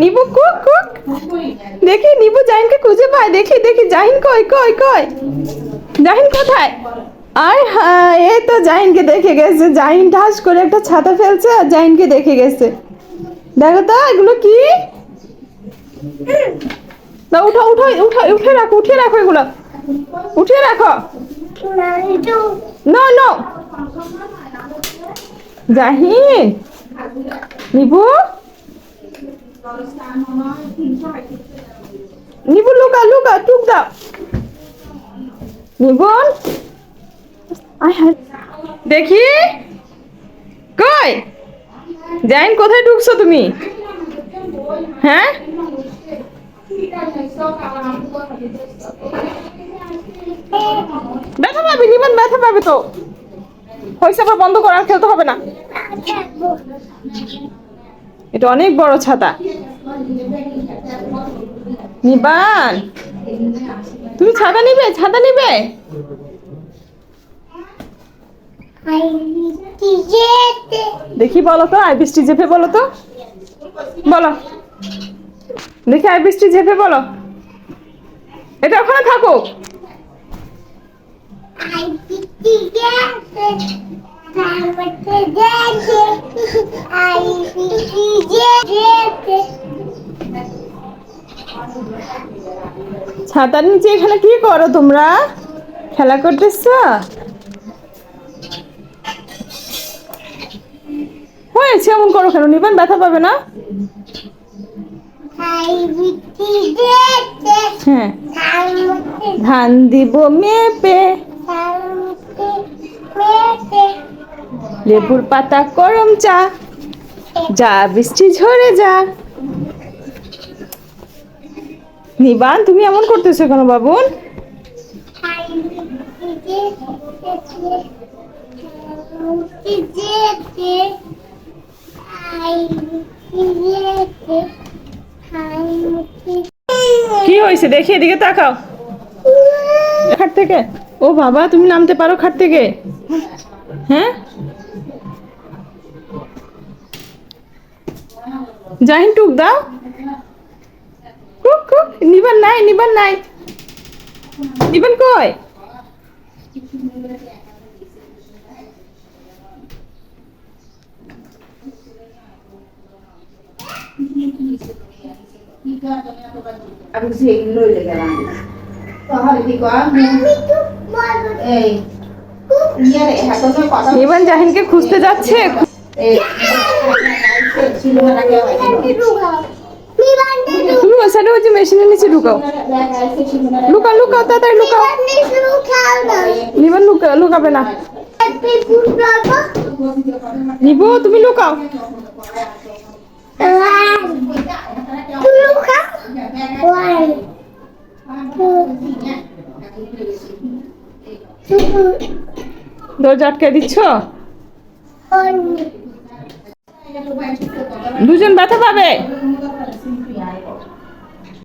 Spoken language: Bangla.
নিবু, কুক কুক। দেখি, নিবু জাহিনকে খুঁজে পায়। দেখি দেখি, জাহিন কই কই কই? জাহিন কোথায়? আয় হায়, এই তো জাহিনকে দেখে গেছে। জাহিন ঠাস করে একটা ছাতা ফেলছে আর জাহিনকে দেখে গেছে। দেখো তো, এগুলো কি? না, উঠো উঠো উঠো, উঠে রাখো উঠে রাখো এগুলো। উঠে রাখো। No no Jahin, নিবু? নিবু Luka Luka টুক দাও। নিবন দেখি। কই? জাইন কোথায় ঢুকছো তুমি? হ্যাঁ? ব্যথা পাবে নিবন ব্যথা পাবে তো। হয়েছে আবার বন্ধ করার খেলতে হবে না। এটা অনেক বড় ছাতা। নিবান, তুমি ছাতা নিবে ছাতা নিবে? দেখি বলো তো, আই বৃষ্টি চেপে বলো তো। বলো। দেখি আই বৃষ্টি চেপে বলো। এটা ওখানে থাকুক ছাতার নিচে এখানে কি করো তোমরা? খেলা করতেছ? হয়েছে, এমন করো কেন? নিবেন ব্যথা পাবে না? হ্যাঁ। ধান দিব মেপে। লেবুর পাতা, গরম চা। যা বৃষ্টি ঝরে যা। নিবান, তুমি এমন করতেছো কেন বাবুন? কি হয়েছে? দেখি, এদিকে তাকাও। খাট থেকে? ও বাবা, তুমি নামতে পারো খাট থেকে? হ্যাঁ? জাহিন, টুক দাও। নিবান নাই নিবান নাই নিবান কই আমি এগুলো লইলে গেলাম তাহলে কি এই জাহিনকে খুঁজতে যাচ্ছে এই ছিল না কে তুমি ওই সাইডে ওই যে মেশিনের নিচে ঢুকাও। লুকাও লুকাও, তাড়াতাড়ি লুকাও। লুকা লুকাবে না। নিবু, তুমি লুকাও। দিচ্ছ? দুজন ব্যথা পাবে?